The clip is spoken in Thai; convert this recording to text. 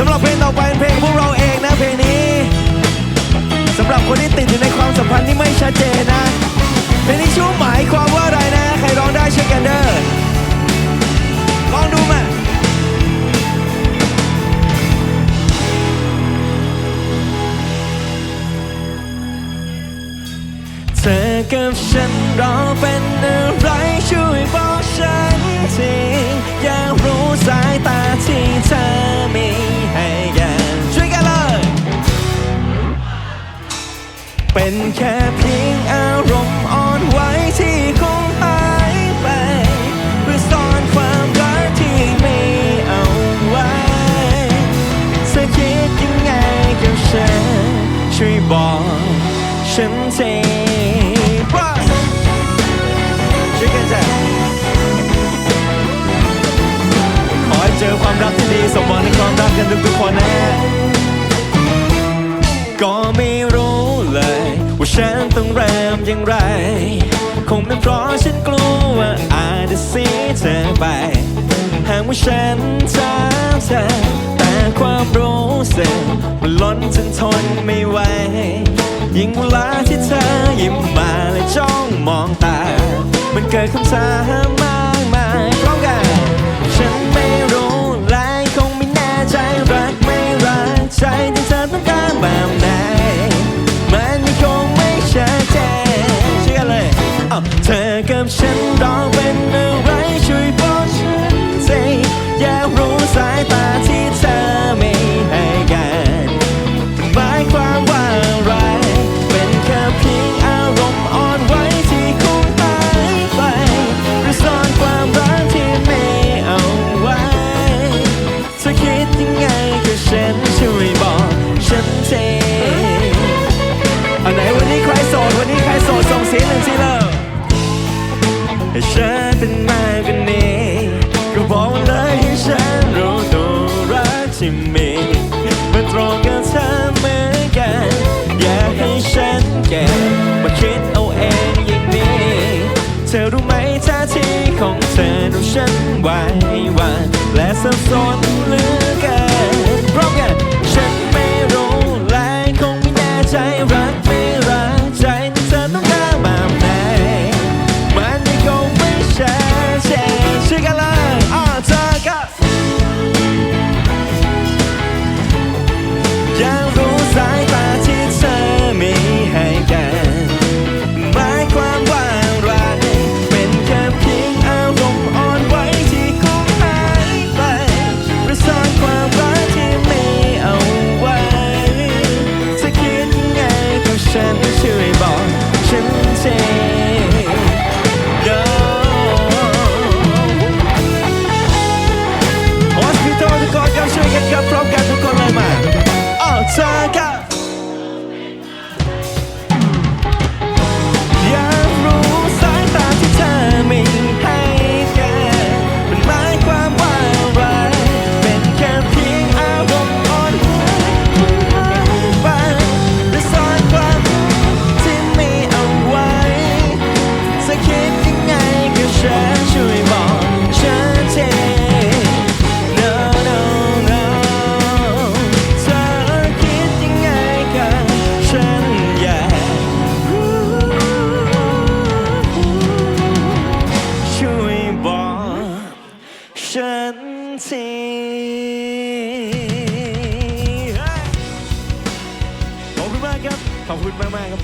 สำหรับเพลงต่อไปเป็นเพลงพวกเราเองนะเพลงนี้สำหรับคนที่ติดอยู่ในความสัมพันธ์ที่ไม่ชัดเจนนะเพลงนี้ชื่อหมายความว่าอะไรนะ ใครร้องได้เช่วยกันเด้อลองดูมาเธอกับฉันราเป็น เป็นแค่เพียงอารมณ์อ่อนไหวที่คงหายไปเพื่อซ่อนความรักที่มีเอาไว้เธอคิดยังไงกับฉันช่วยบอกฉันทีช่วยกันจ้ะขอให้เจอความรักที่ดีสมหวังในความรักกันทุกๆคนนะก็ไม่ คงเป็นเพราะฉันกลัวว่าอาจจะเสียเธอไป หากว่าฉันถามเธอ แต่ความรู้สึกมันล้นจนทนไม่ไหว ยิ่งเวลาที่เธอยิ้มมาและจ้องมองตา มันเกิดคำถาม ส่งเสียงหนึ่งสิเลิกให้ฉันเป็นมากกว่านี้ก็บอกเลยให้ฉันรู้ตัวรักที่มีมันตรงกับเธอเหมือนกัน อย่าให้ฉันเก็บมาคิดเอาเองอย่างนี้ เธอรู้ไหมท่าทีของเธอดูฉันไหวหวันและสับสนเหลือเกินพร้อมกันฉันไม่รู้และคงไม่แน่ใจรักไม่ คนครับช่ ขอบคุณมากครับ ขอบคุณมากมากครับ